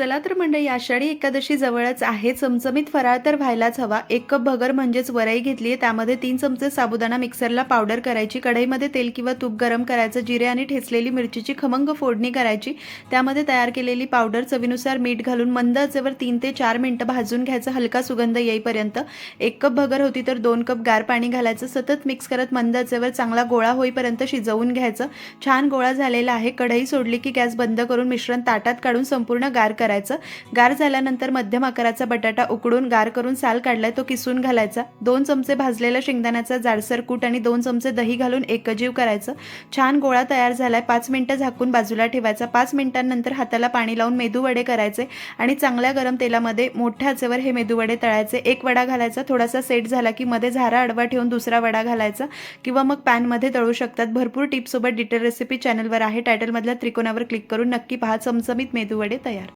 चला तर मंडळी आषाढी एकादशी जवळच आहे. चमचमीत फराळ तर व्हायलाच हवा. एक कप भगर म्हणजेच वरई घेतली आहे त्यामध्ये तीन चमचे साबुदाणा मिक्सरला पावडर करायची. कढईमध्ये तेल किंवा तूप गरम करायचं. जिरे आणि ठेचलेली मिरचीची खमंग फोडणी करायची. त्यामध्ये तयार केलेली पावडर चवीनुसार मीठ घालून मंद आचेवर तीन ते चार मिनटं भाजून घ्यायचं. हलका सुगंध येईपर्यंत एक कप भगर होती तर दोन कप गार पाणी घालायचं. सतत मिक्स करत मंद आचेवर चांगला गोळा होईपर्यंत शिजवून घ्यायचं. छान गोळा झालेला आहे. कढई सोडली की गॅस बंद करून मिश्रण ताटात काढून संपूर्ण गार करायचं. गार झाल्यानंतर मध्यम आकाराचा बटाटा उकडून गार करून साल काढलाय तो किसून घालायचा. दोन चमचे भाजलेल्या शेंगदाण्याचा जाडसर कूट आणि दोन चमचे दही घालून एकजीव करायचं. छान गोळा तयार झालाय पाच मिनिटं झाकून बाजूला ठेवायचा. पाच मिनिटांनंतर हाताला पाणी लावून मेदूवडे करायचे आणि चांगल्या गरम तेलामध्ये मोठ्या आचेवर हे मेदूवडे तळायचे. एक वडा घालायचा थोडासा सेट झाला की मध्ये झारा अडवा ठेवून दुसरा वडा घालायचा किंवा मग पॅनमध्ये तळू शकतात. भरपूर टिप्ससोबत डिटेल रेसिपी चॅनलवर आहे. टायटलमधल्या त्रिकोणावर क्लिक करून नक्की पहा. चमचमीत मेदूवडे तयार.